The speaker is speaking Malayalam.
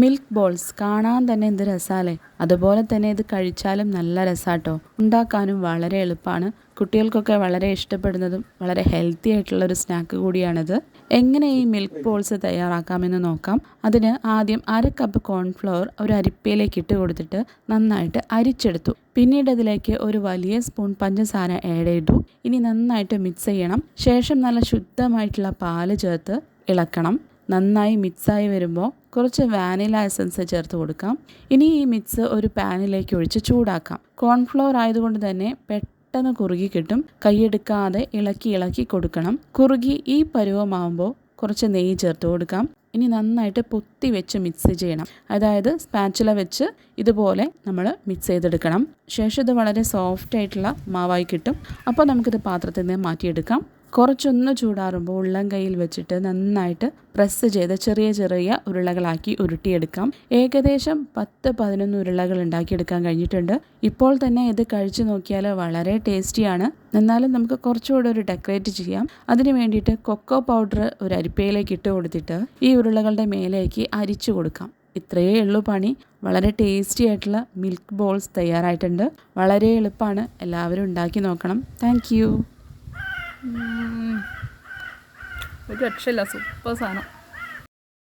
Milk balls. കാണാൻ തന്നെ എന്ത് രസാലേ അതുപോലെ തന്നെ ഇത് കഴിച്ചാലും നല്ല രസാട്ടോ. ഉണ്ടാക്കാനും വളരെ എളുപ്പമാണ് കുട്ടികൾക്കൊക്കെ വളരെ ഇഷ്ടപ്പെടുന്നതും വളരെ ഹെൽത്തി ആയിട്ടുള്ള ഒരു സ്നാക്ക് കൂടിയാണിത്. എങ്ങനെ ഈ മിൽക്ക് ബോൾസ് തയ്യാറാക്കാമെന്ന് നോക്കാം. അതിന് ആദ്യം അര കപ്പ് കോൺഫ്ലവർ ഒരു അരിപ്പയിലേക്ക് ഇട്ട് കൊടുത്തിട്ട് നന്നായിട്ട് അരിച്ചെടുത്തു. പിന്നീട് അതിലേക്ക് ഒരു വലിയ സ്പൂൺ പഞ്ചസാര ആഡ് ചെയ്തു. ഇനി നന്നായിട്ട് മിക്സ് ചെയ്യണം. ശേഷം നല്ല ശുദ്ധമായിട്ടുള്ള പാൽ ചേർത്ത് ഇളക്കണം. നന്നായി മിക്സായി വരുമ്പോൾ കുറച്ച് വാനില എസൻസ് ചേർത്ത് കൊടുക്കാം. ഇനി ഈ മിക്സ് ഒരു പാനിലേക്ക് ഒഴിച്ച് ചൂടാക്കാം. കോൺഫ്ലോർ ആയതുകൊണ്ട് തന്നെ പെട്ടെന്ന് കുറുകി കിട്ടും. കൈയെടുക്കാതെ ഇളക്കി ഇളക്കി കൊടുക്കണം. കുറുകി ഈ പരുവമാകുമ്പോൾ കുറച്ച് നെയ്യ് ചേർത്ത് കൊടുക്കാം. ഇനി നന്നായിട്ട് പൊത്തി വെച്ച് മിക്സ് ചെയ്യണം. അതായത് സ്പാച്ചുല വെച്ച് ഇതുപോലെ നമ്മൾ മിക്സ് ചെയ്തെടുക്കണം. ശേഷം ഇത് വളരെ സോഫ്റ്റ് ആയിട്ടുള്ള മാവായി കിട്ടും. അപ്പോൾ നമുക്കിത് പാത്രത്തിൽ നിന്ന് മാറ്റിയെടുക്കാം. കുറച്ചൊന്ന് ചൂടാറുമ്പോൾ ഉള്ളം കയ്യിൽ വെച്ചിട്ട് നന്നായിട്ട് പ്രസ് ചെയ്ത് ചെറിയ ചെറിയ ഉരുളകളാക്കി ഉരുട്ടിയെടുക്കാം. ഏകദേശം പത്ത് പതിനൊന്ന് ഉരുളകൾ ഉണ്ടാക്കിയെടുക്കാൻ കഴിഞ്ഞിട്ടുണ്ട്. ഇപ്പോൾ തന്നെ ഇത് കഴിച്ചു നോക്കിയാൽ വളരെ ടേസ്റ്റിയാണ്. എന്നാലും നമുക്ക് കുറച്ചുകൂടെ ഒരു ഡെക്കറേറ്റ് ചെയ്യാം. അതിന് വേണ്ടിയിട്ട് കൊക്കോ പൗഡർ ഒരു അരിപ്പയിലേക്ക് ഇട്ട് കൊടുത്തിട്ട് ഈ ഉരുളകളുടെ മേലേക്ക് അരിച്ചു കൊടുക്കാം. ഇത്രയേ ഉള്ളൂ പണി. വളരെ ടേസ്റ്റി ആയിട്ടുള്ള മിൽക്ക് ബോൾസ് തയ്യാറായിട്ടുണ്ട്. വളരെ എളുപ്പമാണ്. എല്ലാവരും ഉണ്ടാക്കി നോക്കണം. താങ്ക് ഒരു രക്ഷയില്ല. സൂപ്പർ സാധനം.